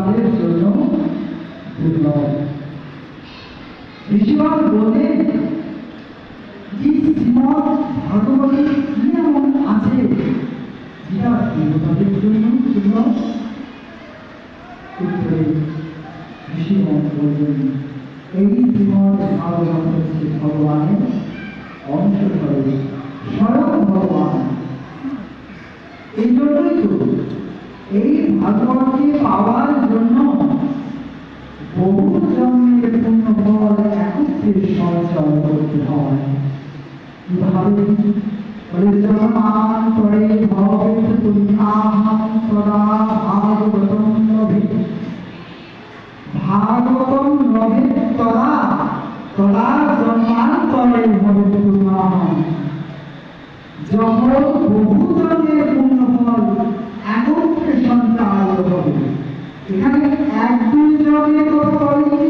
আমাদের জন্য দুর্লভ ঋষিগণ বলেন যে শ্রীমদ এমন আছে যেটা দেবতাদের জন্য দুর্লভ এই শ্রীমদ ভাগবত ভগবানের অংশ স্বরূপ হবে এখানে এক দুই জন্মের কথা বলে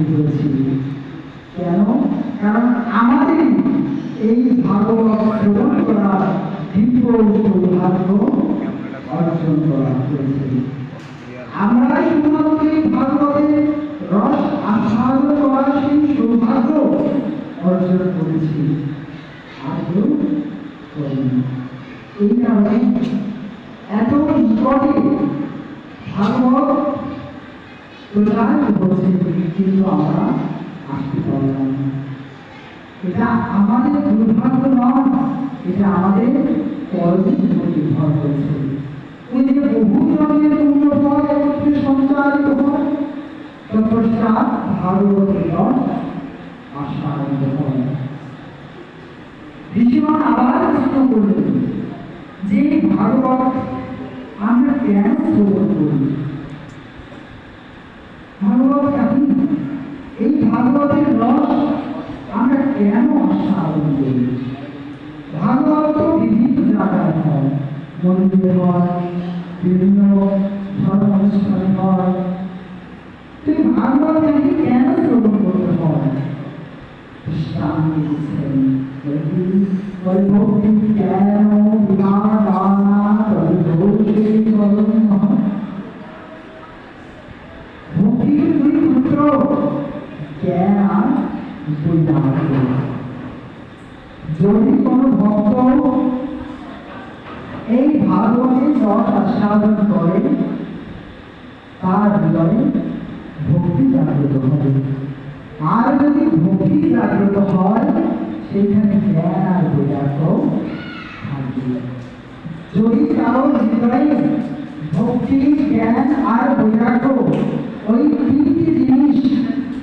হাজির কেন কারণ আমাদের এই ভাগবত শ্রবণ করার দিব্য সৌভাগ্য অর্জন করা হয়েছে আমরা শুধুমাত্র এই ভাগবতের রস আস্বাদন অর্জন করেছি আজও এই কারণে এত প্রচার হচ্ছে কিন্তু আমরা আসতে পারলাম এটা আমাদের দুর্ভাগ্য নয়, এটা আমাদের কর্মের উপর নির্ভর করেছে। ওই যে বহু জন্মের পূর্ণ ফল একত্রে সঞ্চারিত হয়, তৎপশ্চাৎ ভাগবতের রস আস্বাদিত হয়। ঋষিগণ আবার প্রশ্ন করলেন, যে ভাগবত আমরা কেন শ্রবণ করি ভাগবত কাহিনী এই ভাগবতের রস আমরা কেন আস্বাদন করি ভাগবত বিভিন্ন জায়গায় হয় হয় বিভিন্ন ধর্ম অনুষ্ঠানে হয় কেন শ্রবণ করতে হয় দৃষ্টান্ত কেন বিমান রস করে, তার হৃদয়ে ভক্তি জাগ্রত হবে আর যদি ভক্তি জাগ্রত হয়, সেখানে জ্ঞান আর বৈরাগ্য থাকবে। যদি কারও হৃদয়ে ভক্তি, জ্ঞান আর বৈরাগ্য ওই তিনটি জিনিস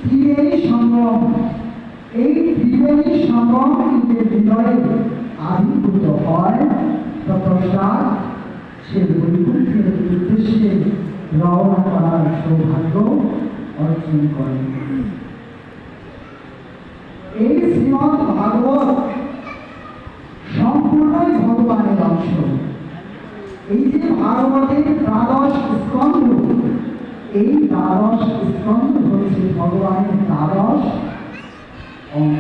ত্রিবেণী সঙ্গম এই ত্রিবেণী সঙ্গম নিজের হৃদয়ে আবির্ভূত হয়, তৎপশ্চাৎ সে বৈকুণ্ঠের উদ্দেশ্যে রওনা করার সৌভাগ্য অর্জন করেন এই শ্রীমদ ভাগবত সম্পূর্ণই ভগবানের অংশ এই যে ভাগবতের দ্বাদশ স্কন্ধ এই দ্বাদশ স্কন্ধ হচ্ছে ভগবানের দ্বাদশ অঙ্গ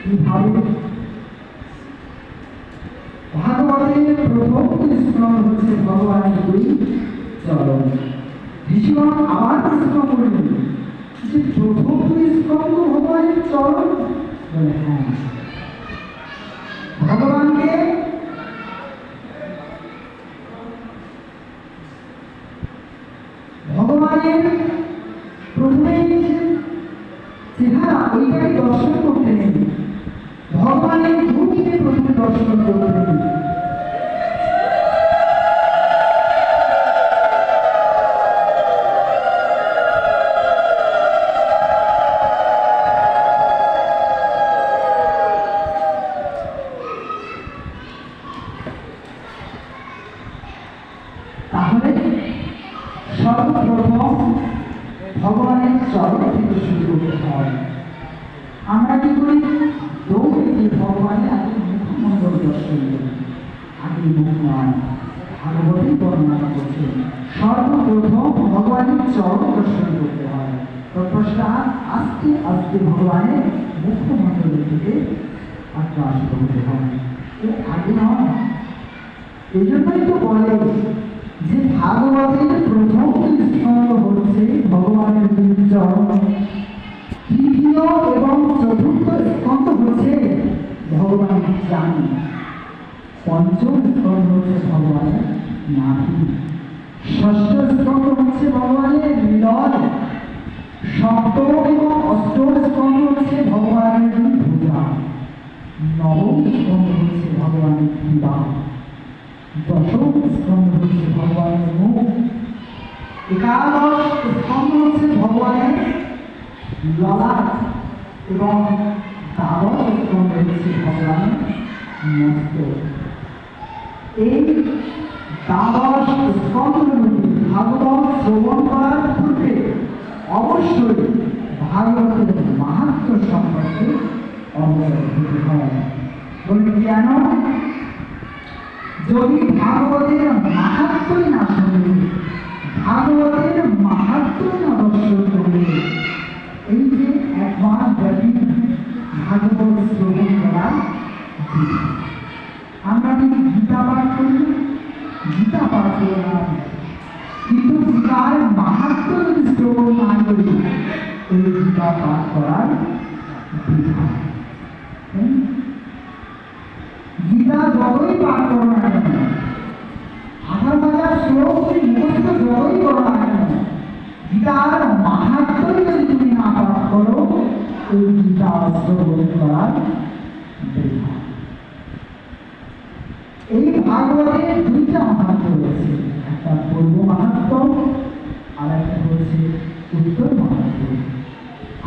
কীভাবে হচ্ছে ভগবানের দুই চরণ ভীষণ আবার প্রশ্ন করলেন যে প্রথম দুই স্কন্ধ ভগবানের চরণ, বলে হ্যাঁ। ভগবানকে ভগবানের প্রথমে চেহারা ওইটাকে দর্শন করতে নেই। ভগবানের রূপকে প্রথমে দর্শন করতে নেই। তাহলে সর্বপ্রথম ভগবানের চরণ থেকে শুরু করতে হয়। আমরা কি করি? দৌড়ে ভগবানের আগে মুখমণ্ডল দর্শন করি। আগে মুখ নয় ভাগবতী বর্ণনা করছে। সর্বপ্রথম ভগবানের চরণ দর্শন করতে হয়। তৎপশ্চাৎ আস্তে আস্তে ভগবানের মুখমণ্ডলের দিকে আগ্রাসিত হতে হয়। এ আগে নয়। এই জন্যই তো বলে যে ভাগবতের প্রথম স্কন্ধ হচ্ছে ভগবানের চরণ তৃতীয় এবং চতুর্থ স্কন্ধ হচ্ছে ভগবানের জানি। পঞ্চম স্কন্ধ হচ্ছে ভগবানের নাভি ষষ্ঠ স্কন্ধ হচ্ছে ভগবানের হৃদয় সপ্তম এবং অষ্টম স্কন্ধ হচ্ছে ভগবানের ভূজা নবম স্কন্ধ হচ্ছে ভগবানের বিবাহ দশম হচ্ছে ভগবানের মুখ একাদশ স্কন্ধ হচ্ছে ভগবানের ললাট এবং দ্বাদশ স্কন্ধ হচ্ছে ভগবানের এই দ্বাদশ ভাগবত শ্রবণ করার পূর্বে অবশ্যই ভাগবতের মাহাত্ম সম্পর্কে অবগত হয় কেন যদি ভাগবতের মাহাত্মই না শুনবে ভাগবতের মাহাত্মই না দর্শন করবে এই যে একবার ব্যাপী ভাগবত শ্রবণ করা আমরা যদি গীতা পাঠ করি, গীতা পাঠ করলাম কিন্তু গীতার মাহাত্ম যদি শ্রবণ না করি এই গীতা পাঠ করার গীতা যতই পাঠ গীতার মাহাত্মই যদি তুমি না পাঠ করো এই গীতা শ্রবণ করার এই ভাগবতের দুইটা মাহাত্ম রয়েছে। একটা পূর্ব মাহাত্ম আর একটা হচ্ছে উত্তর মাহাত্ম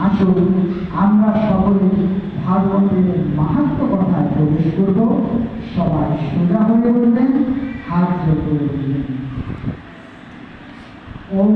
আসুন, আমরা সকলে ভাগবতের মাহাত্ম কথায় প্রবেশ করব। সবাই সোজা হয়ে বললেন হাত জোর করে বললেন ওম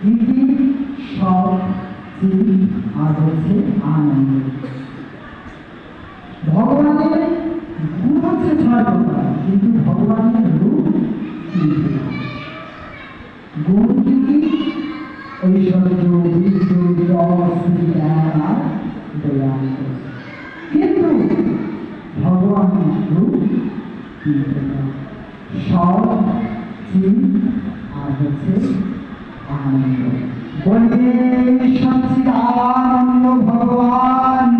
তিনটি সব চিত আর হচ্ছে আনন্দ। ভগবানের গুণ হচ্ছে ছয় প্রকার, কিন্তু ভগবানের রূপ তিনটি গুণ কি ঐশ্বর্য আর দয়ান্ত কিন্তু ভগবানের রূপ তিনটি সব চিন আর হচ্ছে বলবে সচ্চিদানন্দ ভগবান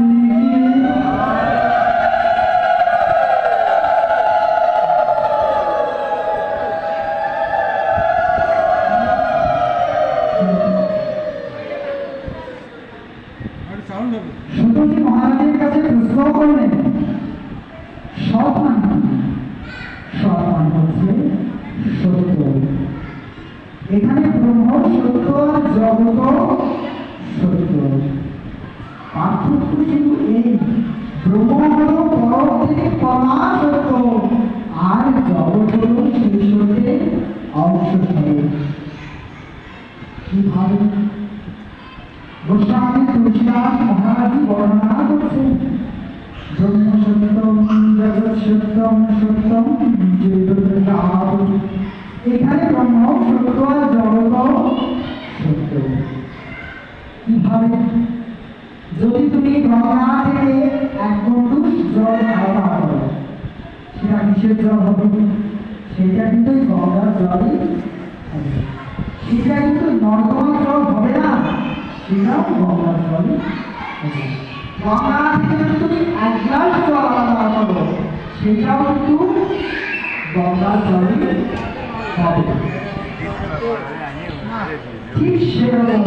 সুতজি মহারাজের কাছে প্রশ্ন করলেন সৎ মানে? সৎ মানে হচ্ছে সত্য এখানে জগত সত্য পার্থক্য কিন্তু এই ব্রহ্ম হল থেকে পরমা সত্য আর জগৎ হল অংশ কীভাবে গোস্বামী তুলসীদাস মহারাজি বর্ণনা করছেন এখানে ব্রহ্ম সত্য জগৎ সত্য। কীভাবে? যদি তুমি গঙ্গা থেকে এক গন্ডুস জল আলাদা করো সেটা কিসের জল হবে? সেটা কিন্তু গঙ্গার জলই সেটা কিন্তু নর্দমার জল হবে না, সেটাও গঙ্গার জলই হবে। গঙ্গা থেকে যদি তুমি এক গ্লাস জল আলাদা করো, সেটাও কিন্তু গঙ্গার জলই হবে। ঠিক সেরকম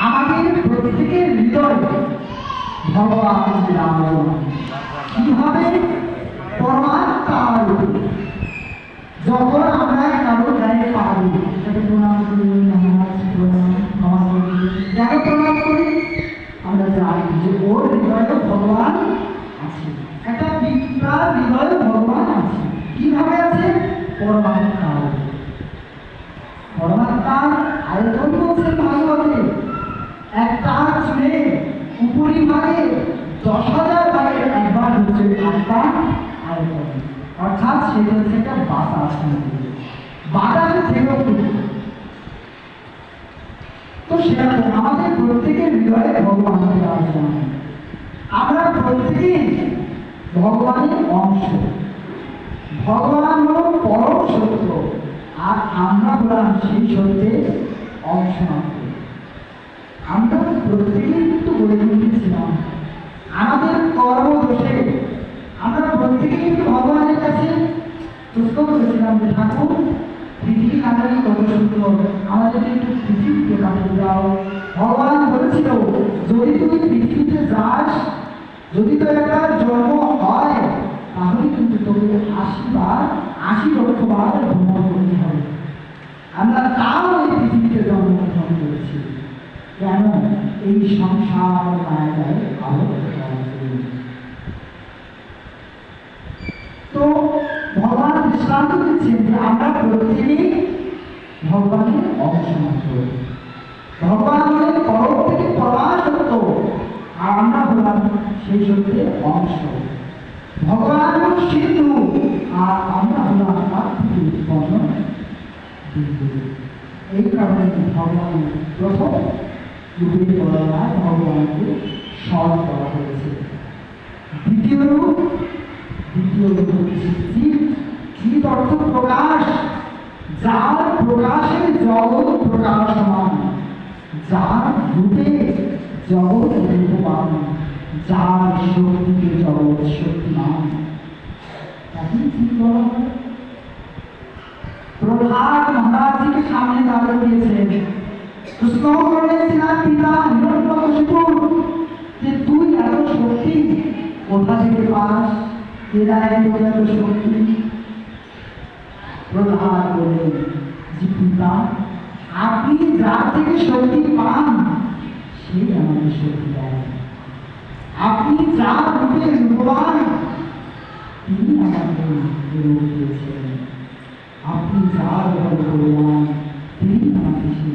আমাদের প্রত্যেকের হৃদয় ভগবান শ্রীরাম কীভাবে পরমাত্মার যখন আমরা কারও গায়ে পাবো তাকে প্রণাম করি নামাজ প্রণাম নামাজ যাকে প্রণাম করি? আমরা জানি যে ওর হৃদয়ে ভগবান আছে। একটা পিতার হৃদয়ে ভগবান আছে। কীভাবে আছে? পরমাত্মা পরমাত্মার আয়তন বলছেন ভাগবতে একটা চুলে আমরা প্রত্যেকেই ভগবানের অংশ। ভগবান হল পরম সত্য, আর আমরা সেই সত্যের অংশ আমরা প্রত্যেকেই কর্মদোষে আমরা প্রত্যেকেই কিন্তু ভগবানের কাছে প্রশ্ন করেছিলাম যে ঠাকুর পৃথিবী কাটারি কত সুন্দর আমাদের একটু পৃথিবীতে কাটিয়ে দাও ভগবান বলেছিল যদি তুমি পৃথিবীতে যাস যদি তোর একটা জন্ম হয় তাহলে কিন্তু তোকে আশিবার আশি লক্ষ বার ভ্রমণ করতে হবে আমরা তাও এই পৃথিবীতে জন্মগ্রহণ করেছি কেন এই সংসার মায়ায় আবদ্ধ হওয়ার জন্য। তো ভগবান যে আমরা প্রত্যেকেই ভগবানের অংশ মাত্র ভগবান হলেন পরম থেকে পরমা সত্য আর আমরা হলাম সেই সত্যের অংশ। ভগবান হল সিন্ধু। আর আমরা হলাম তার থেকে উৎপন্ন। এই কারণে ভগবান প্রথম রূপে তুলনায় ভগবানকে স্মরণ করা হয়েছে। দ্বিতীয় রূপ দ্বিতীয় রূপ হচ্ছে চিৎ চিৎ অর্থ প্রকাশ, যার প্রকাশে জগৎ প্রকাশমান, যার রূপে জগৎ রূপমান যার শক্তিতে জগৎ শক্তিমান। তাকে চিৎ বলা হয় প্রহ্লাদ মহারাজজিকে সামনে দাঁড়িয়ে দিয়েছেন। প্রশ্ন করেছিলাম পিতা হিরণ্যকশিপুর যে তুই এত শক্তি, কোথা থেকে পাস? তোর এত শক্তি যে পিতা, আপনি যার থেকে শক্তি পান, সেই আমাকে শক্তি দেয় আপনি যার রূপে রূপবান তিনি আমাকে রূপ দিয়েছেন আপনি যার ভালো করলাম তিনি আমাকে সেই